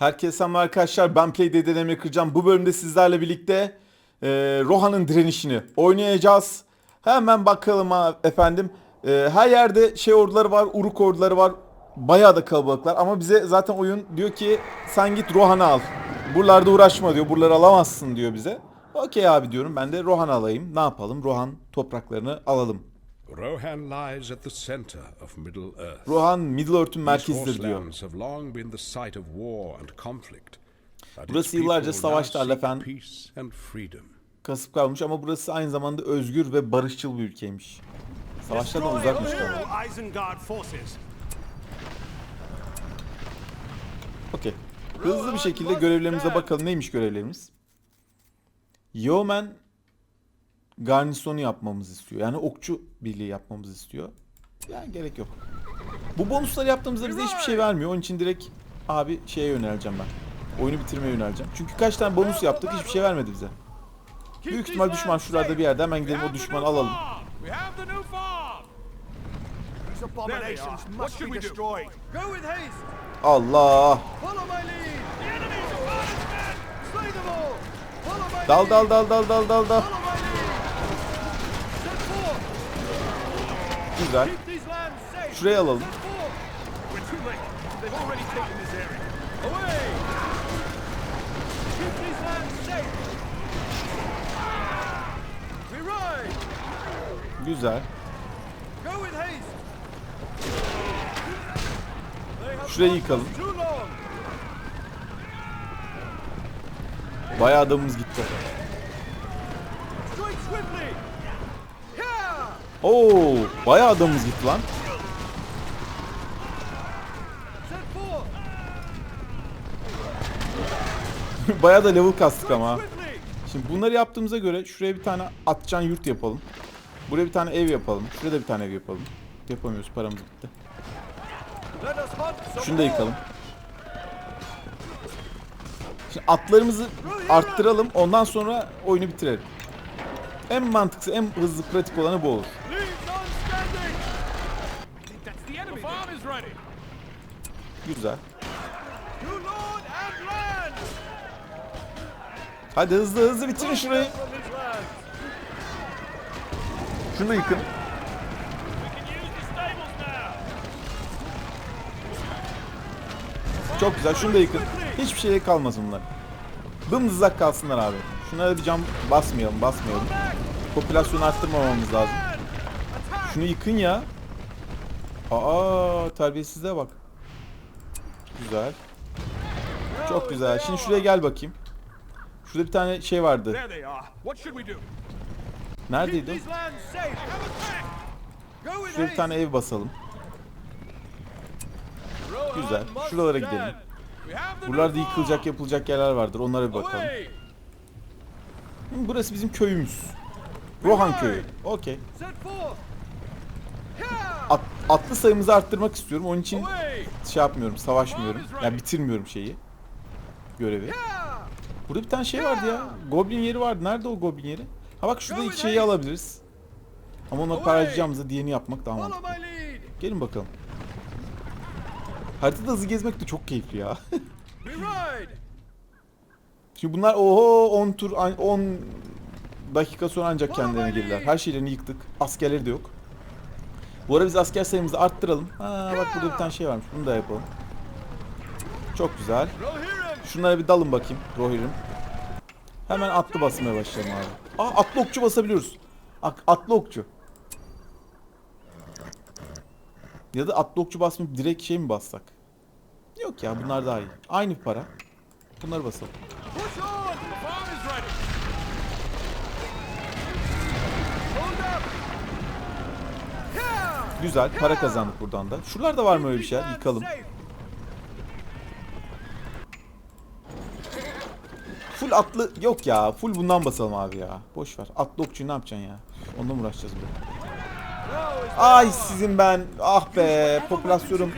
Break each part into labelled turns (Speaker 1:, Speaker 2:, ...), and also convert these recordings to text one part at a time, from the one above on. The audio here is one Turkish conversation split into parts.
Speaker 1: Herkese selamlar arkadaşlar. Ben Play'de deneme kıracağım. Bu bölümde sizlerle birlikte e, Rohan'ın direnişini oynayacağız. Hemen bakalım ha, efendim. E, her yerde şey orduları var, Uruk orduları var. Bayağı da kalabalıklar ama bize zaten oyun diyor ki sen git Rohan'ı al. Buralarda uğraşma diyor. Buraları alamazsın diyor bize. Okey abi diyorum. Ben de Rohan'ı alayım. Ne yapalım? Rohan topraklarını alalım.
Speaker 2: Rohan lies at the center of Middle Earth.
Speaker 1: Rohan Middle-earth'ün
Speaker 2: These
Speaker 1: merkezidir diyor.
Speaker 2: horselands have long been the site of war and conflict. But its
Speaker 1: Burası yıllarca savaşlarla
Speaker 2: freedom.
Speaker 1: kasıp kalmış ama burası aynı zamanda özgür ve barışçıl bir ülkeymiş. Savaşlardan uzakmış galiba. Okey. Hızlı bir şekilde görevlerimize bakalım. Neymiş görevlerimiz? Yeoman garnizonu yapmamızı istiyor. Yani okçu birliği yapmamızı istiyor. Yani gerek yok. Bu bonusları yaptığımızda bize hiçbir şey vermiyor. Onun için direkt abi şeye yöneleceğim ben. Oyunu bitirmeye yöneleceğim. Çünkü kaç tane bonus yaptık hiçbir şey vermedi bize. Büyük ihtimal düşman şuralarda bir yerde. Hemen gidelim o düşmanı alalım. Allah! Dal dal dal dal dal dal dal. Güzel.
Speaker 3: Haste! They have
Speaker 1: Şurayı yıkalım. Bayağı adamımız gitti. Oo, bayağı adamımız gitti lan. Bayağı da level kastık ama. Şimdi bunları yaptığımıza göre şuraya bir tane atcan yurt yapalım. Buraya bir tane ev yapalım. Şuraya da bir tane ev yapalım. Yapamıyoruz paramız bitti. Şunu da yıkalım. Şimdi atlarımızı arttıralım. Ondan sonra oyunu bitirelim. En mantıklı, en hızlı, pratik olanı bu olur. Güzel. Hadi hızlı hızlı bitirin şurayı. Şunu yıkın. Çok güzel. Şunu da yıkın. Hiçbir şeye kalmasın bunlar. Dımdızlak kalsınlar abi. Şunlara bir cam basmayalım, basmayalım. Popülasyonu arttırmamamız lazım. Şunu yıkın ya. Aa, terbiyesizliğe bak. Güzel. Çok güzel. Şimdi şuraya gel bakayım. Şurada bir tane şey vardı. Neredeydi? Şuraya bir tane ev basalım. Güzel. Şuralara gidelim. Buralarda yıkılacak, yapılacak yerler vardır. Onlara bir bakalım. Burası bizim köyümüz. Rohan köyü. Okey. At, atlı sayımızı arttırmak istiyorum. Onun için şey yapmıyorum, savaşmıyorum. Yani bitirmiyorum şeyi. Görevi. Burada bir tane şey vardı ya. Goblin yeri vardı. Nerede o goblin yeri? Ha bak şurada iki şeyi alabiliriz. Ama onları para harcayacağımızda diğerini yapmak daha mantıklı. Gelin bakalım. Haritada hızlı gezmek de çok keyifli ya. Şimdi bunlar oho 10 tur 10 dakika sonra ancak kendilerine gelirler. Her şeylerini yıktık. Askerleri de yok. Bu ara biz asker sayımızı arttıralım. Ha bak burada bir tane şey varmış. Bunu da yapalım. Çok güzel. Şunlara bir dalın bakayım Rohirrim. Hemen atlı basmaya başlayalım abi. Aa atlı okçu basabiliyoruz. Ak- atlı okçu. Ya da atlı okçu basmayıp direkt şey mi bassak? Yok ya bunlar daha iyi. Aynı para. Bunları basalım. Güzel para kazandık buradan da. Şuralarda var mı öyle bir şeyler? Yıkalım. Full atlı yok ya. Full bundan basalım abi ya. Boş ver. Atlı okçuyu ne yapacaksın ya? Ondan mı uğraşacağız böyle? Ay sizin ben. Ah be popülasyonum.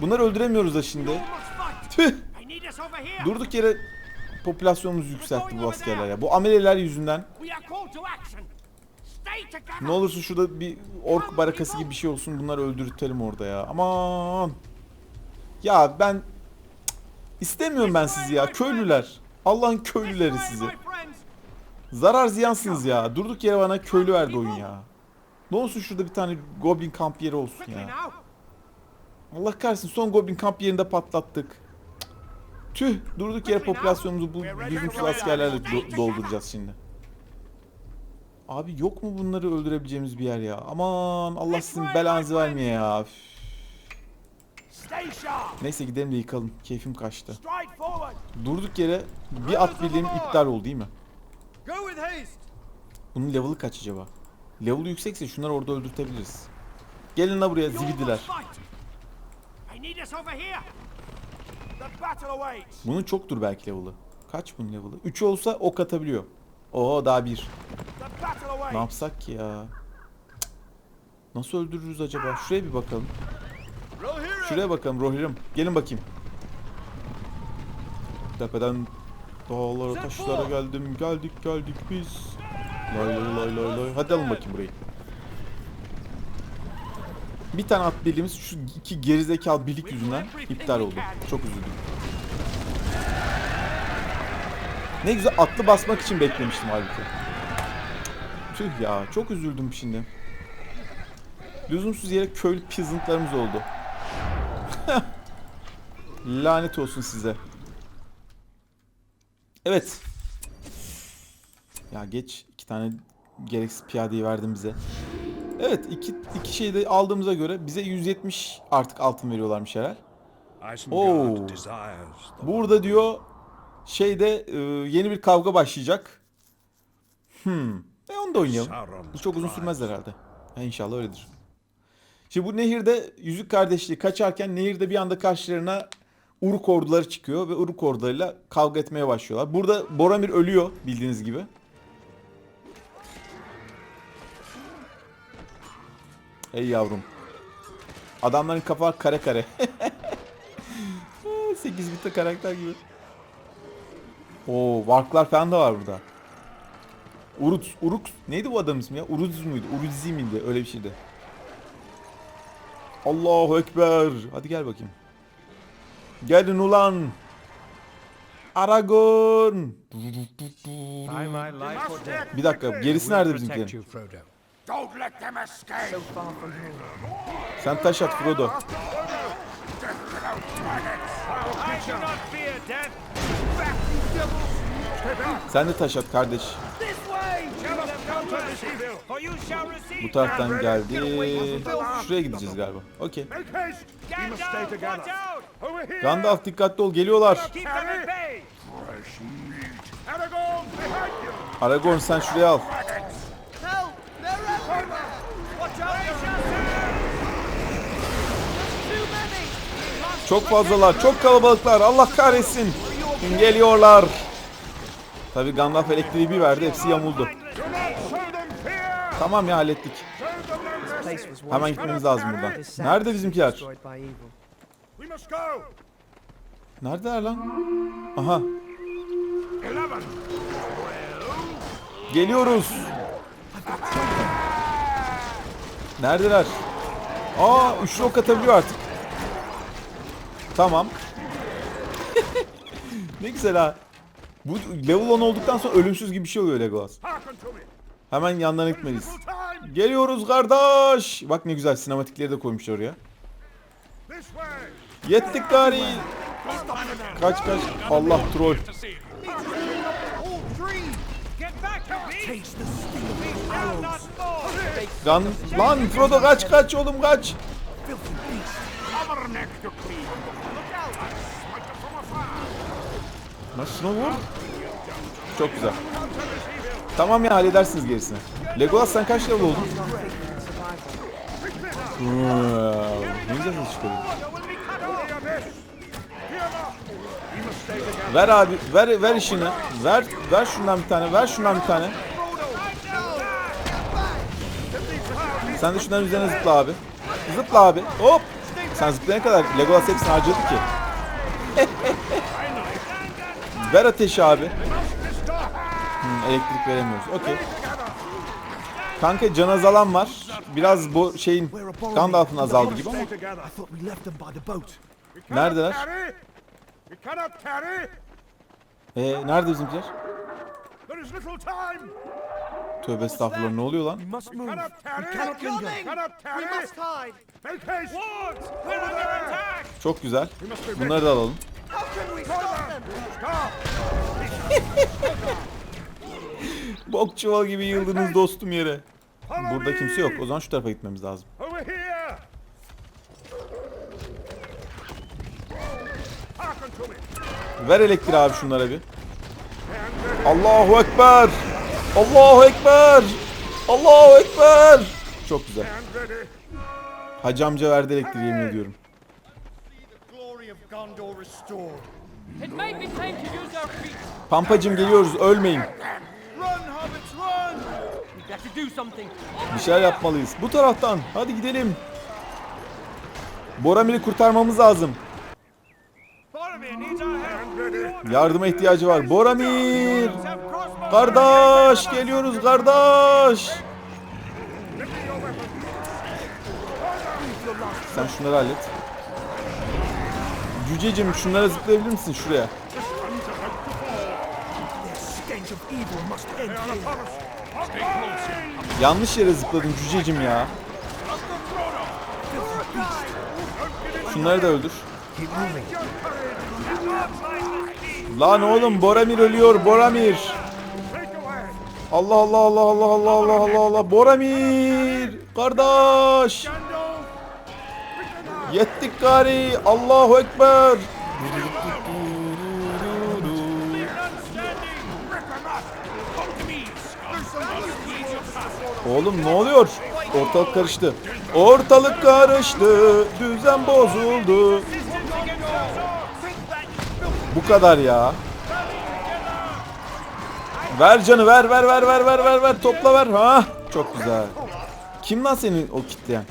Speaker 1: Bunları öldüremiyoruz da şimdi. Durduk yere popülasyonumuz yükseltti bu askerler ya. Bu ameleler yüzünden. Ne olursa şurada bir ork barakası gibi bir şey olsun. Bunları öldürtelim orada ya. Aman. Ya ben İstemiyorum ben sizi ya köylüler. Allah'ın köylüleri sizi. Zarar ziyansınız ya. Durduk yere bana köylü verdi oyun ya. Ne olsun şurada bir tane Goblin kamp yeri olsun ya. Allah kahretsin son Goblin kamp yerinde patlattık. Tüh durduk yere popülasyonumuzu bu lüzumsuz askerlerle do- dolduracağız şimdi. Abi yok mu bunları öldürebileceğimiz bir yer ya? Aman Allah sizin belanızı vermeye ya. Üf. Neyse gidelim de yıkalım. Keyfim kaçtı. Durduk yere bir at birliğim iptal oldu değil mi? Bunun level'ı kaç acaba? Level'ı yüksekse şunları orada öldürtebiliriz. Gelin la buraya zibidiler. Bunun çoktur belki level'ı. Kaç bunun level'ı? 3 olsa ok atabiliyor. Oo daha bir. Ne yapsak ki ya? Nasıl öldürürüz acaba? Şuraya bir bakalım. Şuraya bakalım Rohirrim. Gelin bakayım. Tepeden dağlara taşlara geldim. Geldik geldik biz. Lay lay lay lay lay. Hadi alın bakayım burayı. Bir tane at birliğimiz şu iki gerizekalı birlik yüzünden iptal oldu. Çok üzüldüm. Ne güzel atlı basmak için beklemiştim halbuki. Tüh ya çok üzüldüm şimdi. Lüzumsuz yere köylü peasantlarımız oldu. Lanet olsun size. Evet. Ya geç iki tane gereksiz piyadeyi verdim bize. Evet iki, iki şeyi de aldığımıza göre bize 170 artık altın veriyorlarmış herhal.
Speaker 2: The
Speaker 1: Burada diyor şeyde e, yeni bir kavga başlayacak. Hmm. E onu da oynayalım. Bu çok uzun sürmez herhalde. Ha, inşallah öyledir. Şimdi bu nehirde yüzük kardeşliği kaçarken nehirde bir anda karşılarına Uruk orduları çıkıyor ve Uruk ordularıyla kavga etmeye başlıyorlar. Burada Boromir ölüyor bildiğiniz gibi. Ey yavrum. Adamların kafa kare kare. 8 bitte karakter gibi. Oo, Varklar falan da var burada. Urut, Uruk neydi bu adamın ismi ya? Uruz muydu? Uruzi miydi? Öyle bir şeydi. Allahu Ekber. Hadi gel bakayım. Gelin ulan. Aragon. Bir dakika gerisi nerede bizimkilerin? Sen taş at Frodo. Sen de taş at kardeş. Bu taraftan geldi. Şuraya gideceğiz galiba. Okey.
Speaker 4: Gandalf,
Speaker 1: dikkatli ol geliyorlar.
Speaker 3: Aragorn
Speaker 1: sen şuraya al. Çok fazlalar, çok kalabalıklar. Allah kahretsin. Geliyorlar. Tabi Gandalf elektriği bir verdi, hepsi yamuldu. Tamam ya hallettik. Hemen gitmemiz lazım buradan. Nerede bizimkiler? Neredeler lan? Aha, geliyoruz. Neredeler? Aa, üçlü ok atabiliyor artık. Tamam. ne güzel ha. Bu level 10 olduktan sonra ölümsüz gibi bir şey oluyor Legolas. Hemen yanlarına gitmeliyiz. Geliyoruz kardeş. Bak ne güzel sinematikleri de koymuşlar oraya. Yettik gari. Kaç kaç. Allah troll. Lan, lan Frodo kaç kaç oğlum kaç. Şuna vur. Çok güzel. Tamam ya halledersiniz gerisini. Legolas sen kaç level oldun? Wow, Ne güzel ses. Ver abi ver ver işini. Ver ver şundan bir tane. Ver şundan bir tane. Sen de şunların üzerine zıpla abi. Zıpla abi. Hop. Sen zıplayana kadar Legolas hepsini harcadı ki. ver ateşi abi. Hmm, elektrik veremiyoruz. Okey. Kanka can azalan var. Biraz bu şeyin Gandalf'ın azaldı gibi ama. Neredeler? Ee, nerede bizimkiler? Tövbe estağfurullah ne oluyor lan? Çok güzel. Bunları da alalım. Bok çuval gibi yıldınız dostum yere. Burada kimse yok. O zaman şu tarafa gitmemiz lazım. Ver elektriği abi şunlara bir. Allahu Ekber. Allahu Ekber. Allahu Ekber. Çok güzel. Hacı amca verdi elektriği yemin ediyorum.
Speaker 5: Glory of Gondor
Speaker 1: Bir şeyler yapmalıyız. Bu taraftan. Hadi gidelim. Boramir'i kurtarmamız lazım.
Speaker 4: Boromir needs our help.
Speaker 3: Ready.
Speaker 1: Yardıma ihtiyacı var.
Speaker 4: Crossbows.
Speaker 1: Kardeş geliyoruz kardeş. Sen şunları hallet. Cücecim şunlara zıplayabilir misin şuraya? Yanlış yere zıpladın cücecim ya. Şunları da öldür. Lan oğlum Boramir ölüyor Boramir. Allah Allah Allah Allah Allah Allah Allah Allah Boramir kardeş yettik gari Allahu Ekber Oğlum ne oluyor? Ortalık karıştı. Ortalık karıştı. Düzen bozuldu. Bu kadar ya. Ver canı ver ver ver ver ver ver ver topla ver. Ha çok güzel. Kim lan senin o kitleyen?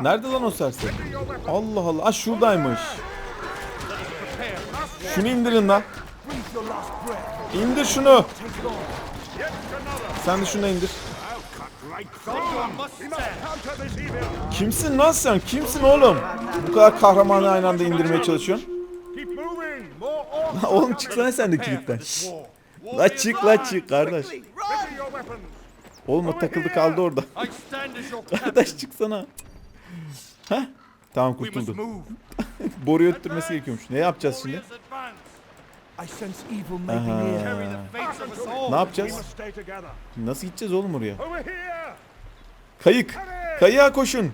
Speaker 1: Nerede lan o serseri? Allah Allah. Ah şuradaymış. Şunu indirin lan. İndir şunu. Sen de şunu indir. Kimsin lan sen? Kimsin oğlum? Bu kadar kahramanı aynı anda indirmeye çalışıyorsun. Oğlum çıksana sen de kilitten. Şşş. La çık la çık kardeş. Oğlum o takıldı kaldı orada. Kardeş çıksana. Heh. Tamam kurtuldu. Boruyu öttürmesi gerekiyormuş. Ne yapacağız şimdi? Aha. Ne yapacağız?
Speaker 3: We must stay together.
Speaker 1: Nasıl gideceğiz oğlum oraya? Kayık. Kayığa koşun.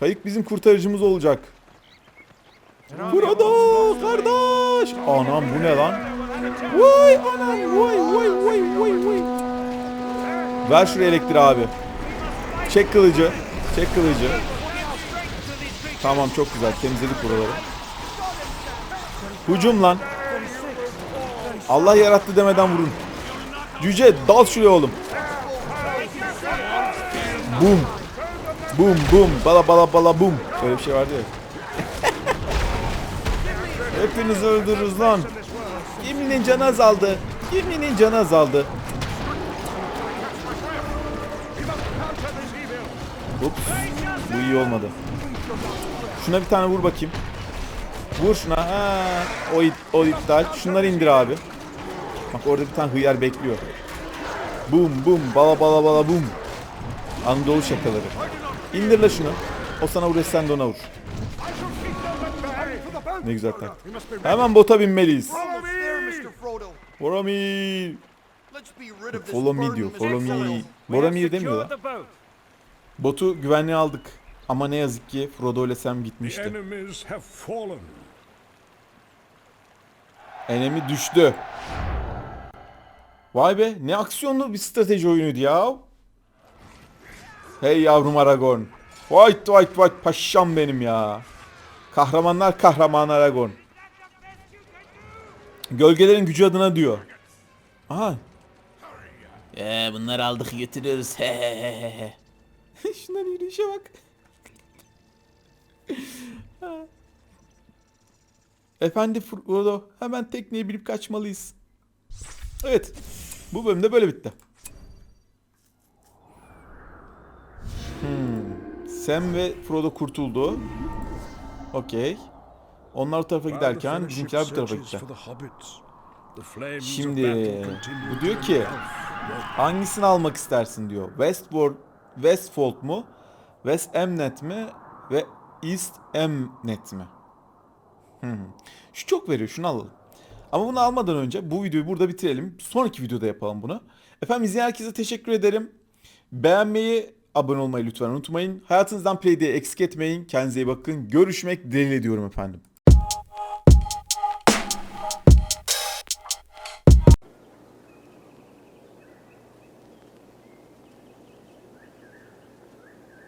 Speaker 1: Kayık bizim kurtarıcımız olacak. Frodo kardeş. Anam bu ne lan? Vay anam vay vay vay vay vay. Ver şuraya elektriği abi. Çek kılıcı. Çek kılıcı. Tamam çok güzel temizledik buraları. Hücum lan. Allah yarattı demeden vurun. Cüce dal şuraya oğlum. Bum. Bum bum bala bala bala bum. Öyle bir şey vardı ya. Hepinizi öldürürüz lan. Geminin canı azaldı. Geminin canı azaldı. Ups. Bu iyi olmadı. Şuna bir tane vur bakayım. Vur şuna. Ha, o, o iptal. Şunları indir abi. Bak orada bir tane hıyar bekliyor. Bum bum bala bala bala bum. Anadolu şakaları. İndir la şunu. O sana vurur sen de ona vur. Ne güzel tak. Hemen bota binmeliyiz. Boromir. Follow me diyor. Follow me. Boromir demiyor lan. Botu güvenliğe aldık. Ama ne yazık ki Frodo ile Sam gitmişti. Enemi düştü. Vay be ne aksiyonlu bir strateji oyunuydu ya. Hey yavrum Aragorn. White white white paşam benim ya. Kahramanlar kahraman Aragorn. Gölgelerin gücü adına diyor. Aha. Ee, bunları aldık götürüyoruz. He he he he he. Şunların yürüyüşe bak. Efendi Frodo hemen tekneye binip kaçmalıyız. Evet. Bu bölümde böyle bitti. Hmm. Sam ve Frodo kurtuldu. Okey. Onlar o tarafa giderken bizimkiler bu tarafa gitti. Şimdi bu diyor ki hangisini almak istersin diyor. Westward, Westfold mu? West Emnet mi? Ve East Emnet mi? Hmm. Şu çok veriyor şunu alalım. Ama bunu almadan önce bu videoyu burada bitirelim. Sonraki videoda yapalım bunu. Efendim izleyen herkese teşekkür ederim. Beğenmeyi, abone olmayı lütfen unutmayın. Hayatınızdan play diye eksik etmeyin. Kendinize iyi bakın. Görüşmek dileğiyle diyorum efendim.